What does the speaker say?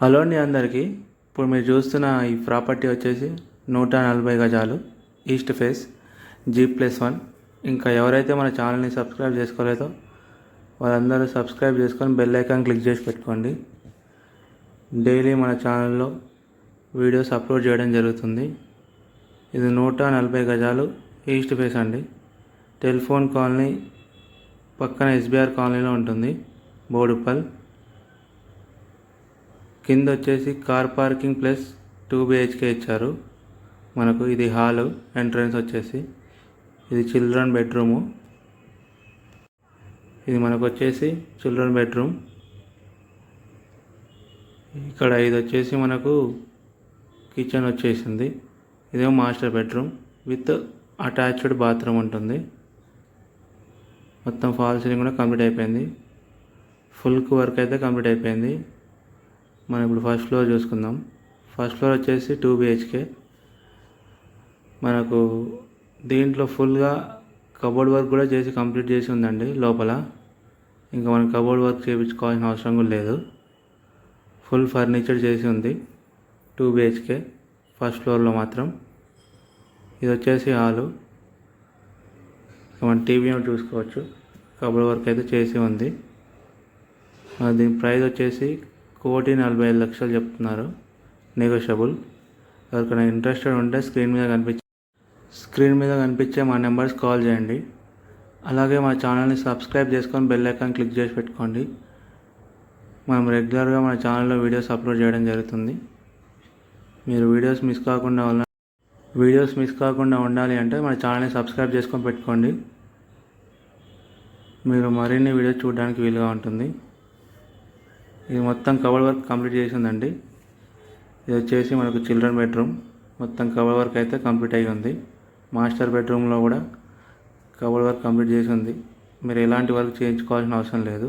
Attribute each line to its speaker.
Speaker 1: Hello అండి అందరికీ. ఇప్పుడు మీరు చూస్తున్న ఈ ప్రాపర్టీ వచ్చేసి నూట నలభై గజాలు east face G plus one. ఇంకా ఎవరైతే మన ఛానల్ని సబ్స్క్రైబ్ చేసుకోలేదో వాళ్ళందరూ సబ్స్క్రైబ్ చేసుకొని బెల్ ఐకాన్ క్లిక్ చేసి పెట్టుకోండి. డైలీ మన ఛానల్లో వీడియోస్ అప్లోడ్ చేయడం జరుగుతుంది. ఇది నూట నలభై గజాలు ఈస్ట్ ఫేస్ అండి. టెలిఫోన్ కాలనీ పక్కన ఎస్బీఆర్ కాలనీలో ఉంటుంది. బోడుపల్. కింద వచ్చేసి car parking plus two BHK ఇచ్చారు. మనకు ఇది హాలు ఎంట్రన్స్ వచ్చేసి ఇది చిల్డ్రన్ బెడ్రూము. ఇది మనకు వచ్చేసి చిల్డ్రన్ బెడ్రూమ్. ఇక్కడ ఇది వచ్చేసి మనకు కిచెన్ వచ్చేసింది. ఇదేమో master bedroom with attached bathroom ఉంటుంది. మొత్తం ఫాల్ సీలింగ్ కూడా కంప్లీట్ అయిపోయింది. ఫుల్ వర్క్ అయితే కంప్లీట్ అయిపోయింది. మనం ఇప్పుడు ఫస్ట్ ఫ్లోర్ చూసుకుందాం. ఫస్ట్ ఫ్లోర్ వచ్చేసి టూ బిహెచ్కే మనకు దీంట్లో ఫుల్గా కబోర్డ్ వర్క్ కూడా చేసి కంప్లీట్ చేసి ఉందండి లోపల. ఇంకా మనం కబోర్డ్ వర్క్ చేయించుకోవాల్సిన అవసరం కూడా లేదు. ఫుల్ ఫర్నిచర్ చేసి ఉంది టూ బిహెచ్కే ఫస్ట్ ఫ్లోర్లో మాత్రం. ఇది వచ్చేసి హాలు. మన టీవీ చూసుకోవచ్చు. కబోర్డ్ వర్క్ అయితే చేసి ఉంది. దీని ప్రైస్ వచ్చేసి కోటి నలభై ఐదు లక్షలు చెప్తున్నారు. నెగోషియబుల్ ఎవరికైనా ఇంట్రెస్టెడ్ ఉంటే స్క్రీన్ మీద కనిపించే స్క్రీన్ మీద కనిపించే మా నెంబర్స్ కాల్ చేయండి. అలాగే మా ఛానల్ని సబ్స్క్రైబ్ చేసుకొని బెల్ ఐకాన్ క్లిక్ చేసి పెట్టుకోండి. మనం రెగ్యులర్గా మన ఛానల్లో వీడియోస్ అప్లోడ్ చేయడం జరుగుతుంది. మీరు వీడియోస్ మిస్ కాకుండా వల్ల వీడియోస్ మిస్ కాకుండా ఉండాలి అంటే మన ఛానల్ని సబ్స్క్రైబ్ చేసుకొని పెట్టుకోండి. మీరు మరిన్ని వీడియోస్ చూడడానికి వీలుగా ఉంటుంది. ఇది మొత్తం కవర్ వర్క్ కంప్లీట్ చేసిందండి. ఇది వచ్చేసి మనకు చిల్డ్రన్ బెడ్రూమ్ మొత్తం కవర్ వర్క్ అయితే కంప్లీట్ అయి ఉంది. మాస్టర్ బెడ్రూమ్లో కూడా కవర్ వర్క్ కంప్లీట్ చేసి ఉంది. మీరు ఎలాంటి వర్క్ చేయించుకోవాల్సిన అవసరం లేదు.